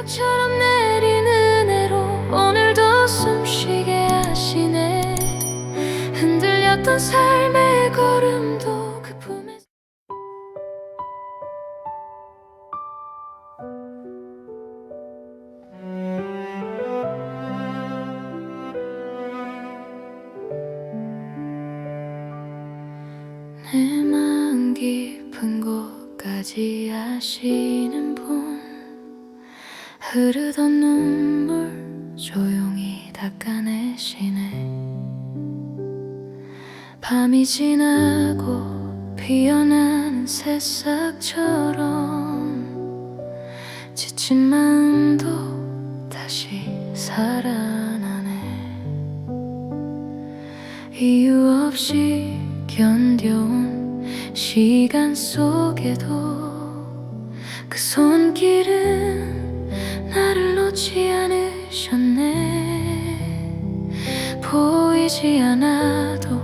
벼락처럼 내리는 해로 오늘도 숨쉬게 하시네. 흔들렸던 삶의 이유 없이 견뎌온 시간 속에도 그 손길은 나를 놓지 않으셨네. 보이지 않아도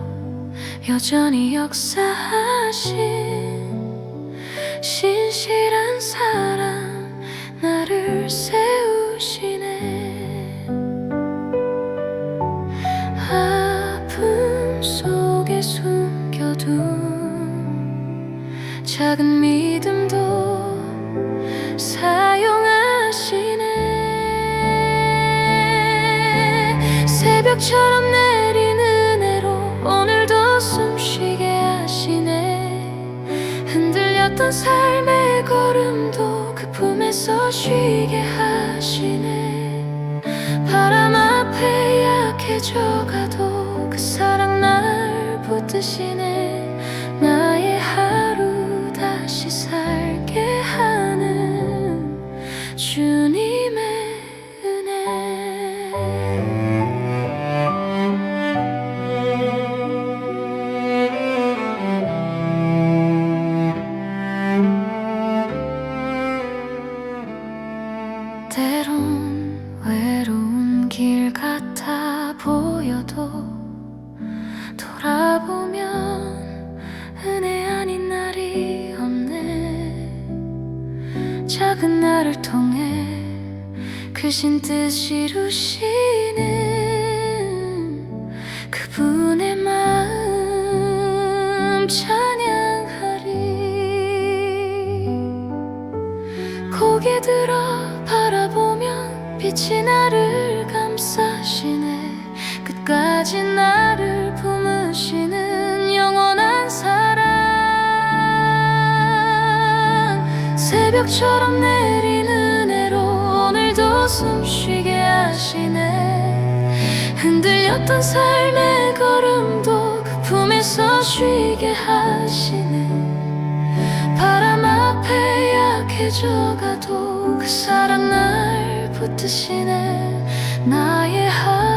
여전히 역사하신 신실한 사랑 나를 세 어떤 삶의 걸음도 그 품에서 쉬게 하시네. 바람 앞에 약해져가도 그 사랑 날 붙드시네. 크신 뜻 이루시는 어떤 삶의 걸음도 그 품에서 쉬게 하시네. 바람 앞에 약해져가도 그 사랑 날 붙드시네. 나의 하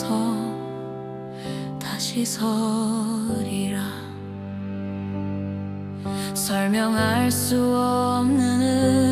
서서 다시 서리라. 설명할 수 없는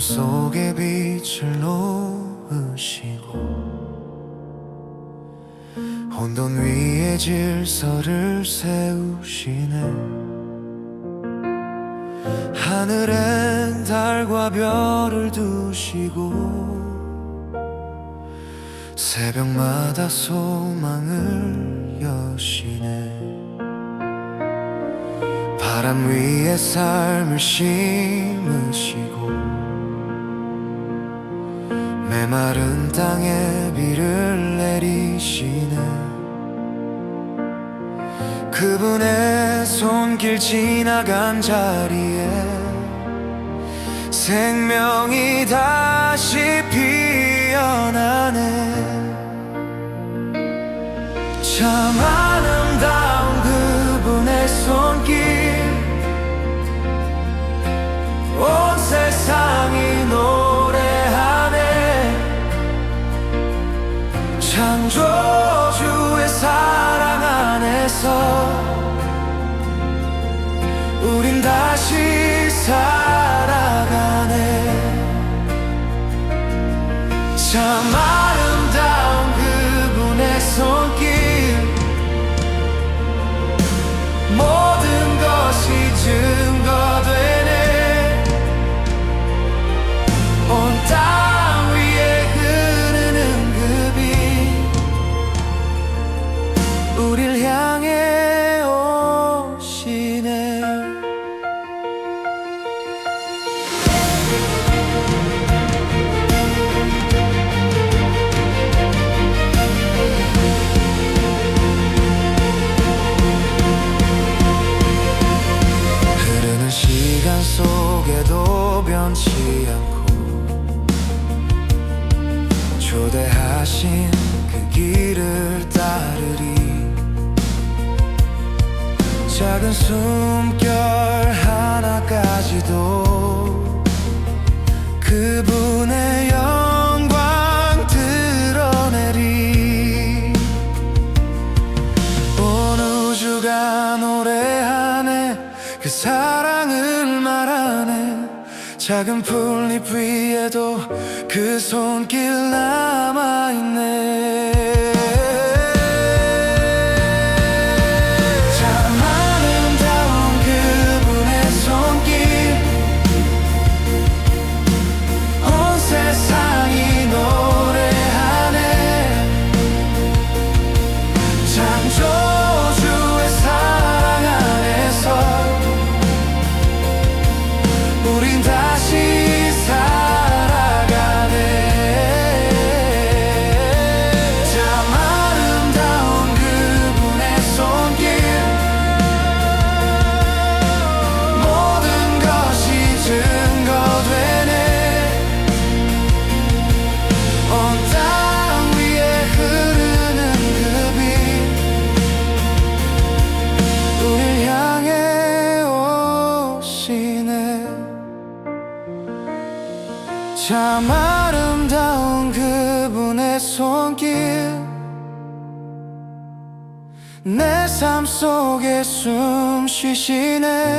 속에 빛을 놓으시고 혼돈 위에 질서를 세우시네 하늘엔 달과 별을 두시고 새벽마다 소망을 여시네. 바람 위에 삶을 심으시고 메마른 땅에 비를 내리시네. 그분의 손길 지나간 자리에 생명이 다시 피어나네. 참 하나 창조주의 사랑 안에서 우린 다시 살아가네. 참아 그분의 영광 드러내리. 온 우주가 노래하네. 그 사랑을 말하네. 작은 풀잎 위에도 그 손길 남아있네. 속에 숨 쉬시네.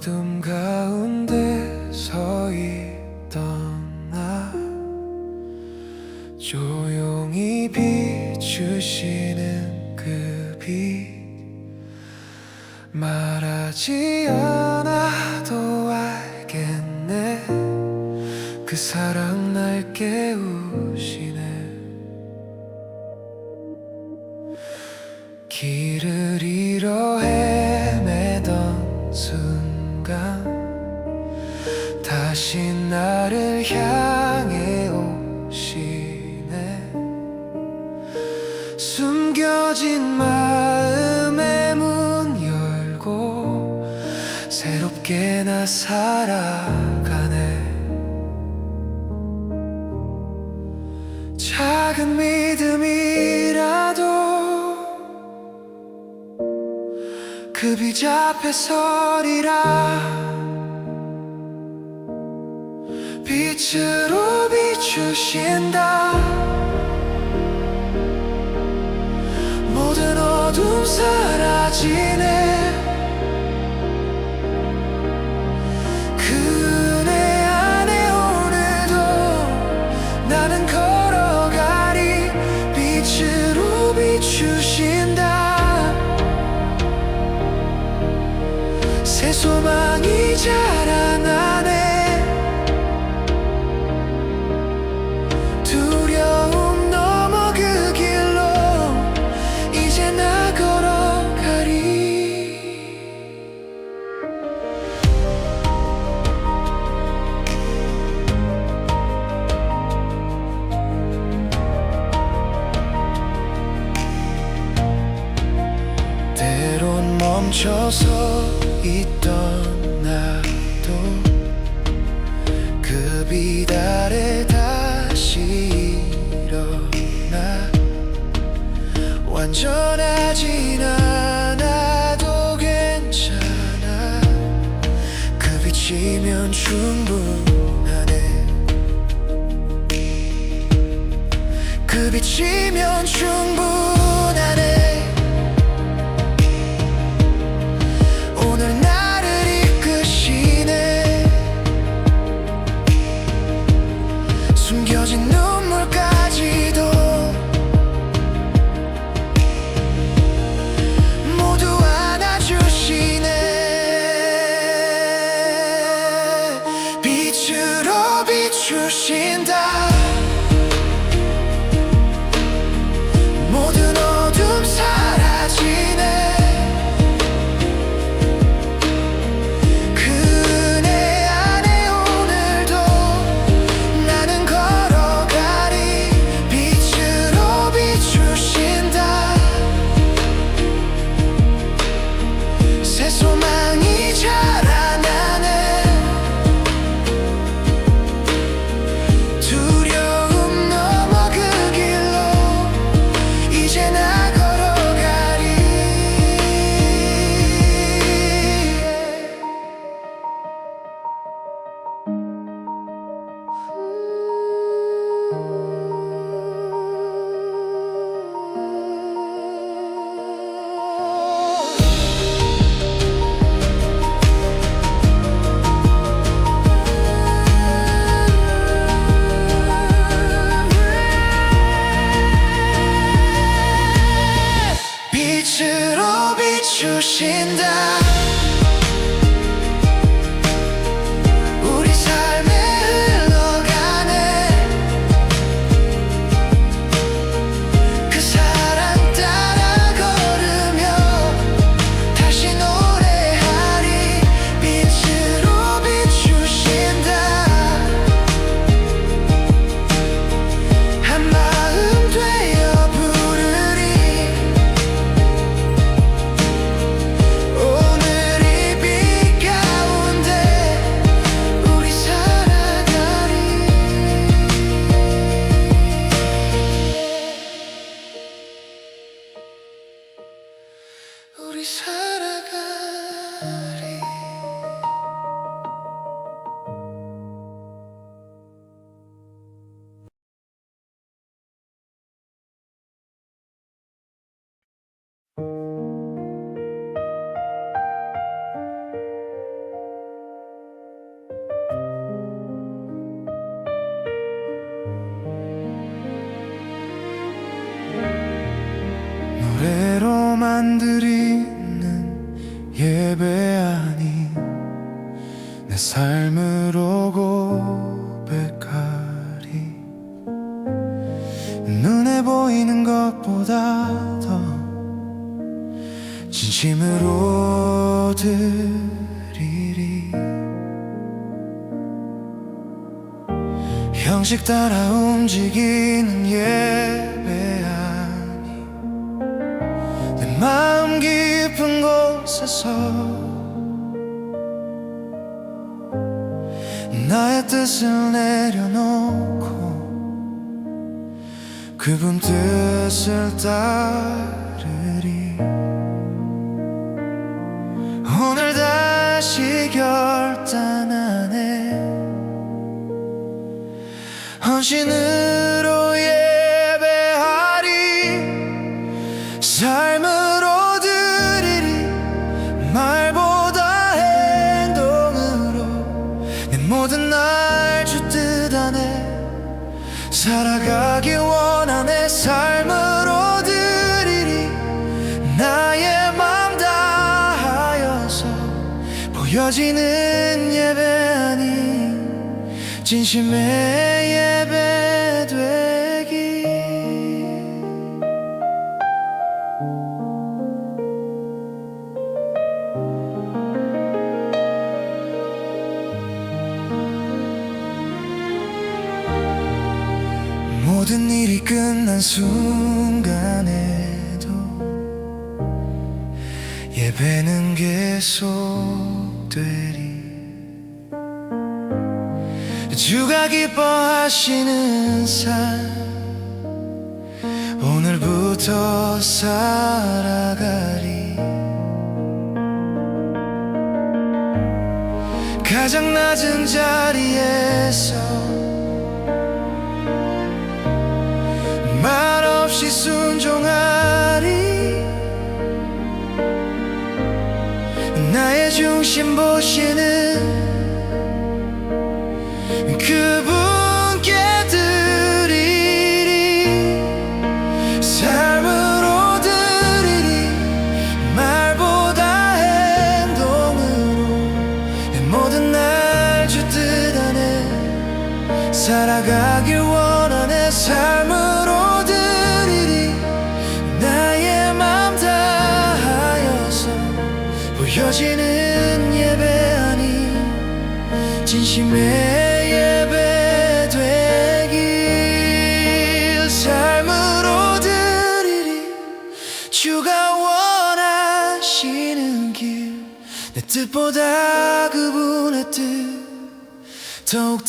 어둠 가운데 서 있던 나 조용히 비추시는 그 빛. 말하지 않아도 알겠네. 그 사랑 작은 믿음이라도 그 비잡해 서리라. 빛으로 비추신다. 모든 어둠 사라지네. 따라 움직이는 예배 아니 내 마음 깊은 곳에서 나의 뜻을 내려놓고 그분 뜻을 따르리. 오늘 다시 결단한 헌신으로 예배하리. 삶으로 드리리. 말보다 행동으로 내 모든 날 주 뜻 안에 살아가길 원하네. 삶으로 드리리. 나의 맘 다하여서 보여지는 예배 아닌 진심의 모든 일이 끝난 순간에도 예배는 계속되리. 주가 기뻐하시는 삶 오늘부터 살아가리. 가장 낮은 자리에서 순종하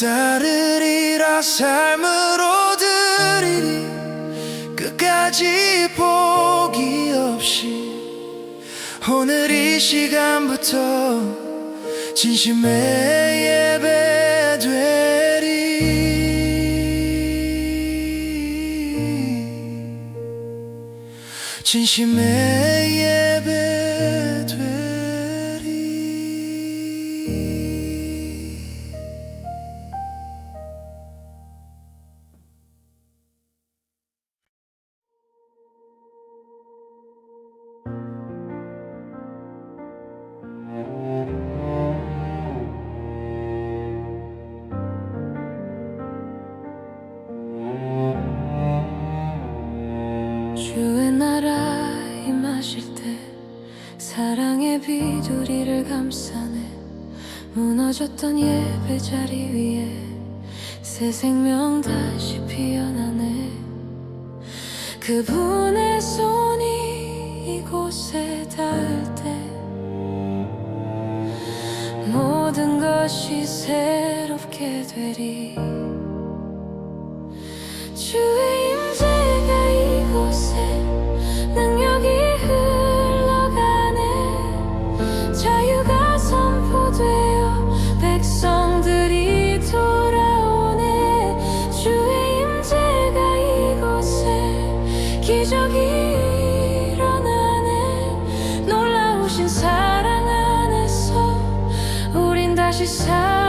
따르리라 삶으로 드리리 끝까지 포기 없이 오늘 이 시간부터 진심의 예배 되리. 진심의 예배 때 사랑의 비두리를 감싸네 무너졌던 예배 자리 위에 새 생명 다시 피어나네. 그분의 손이 이곳에 닿을 때 모든 것이 새롭게 되리. 주의 임재가 우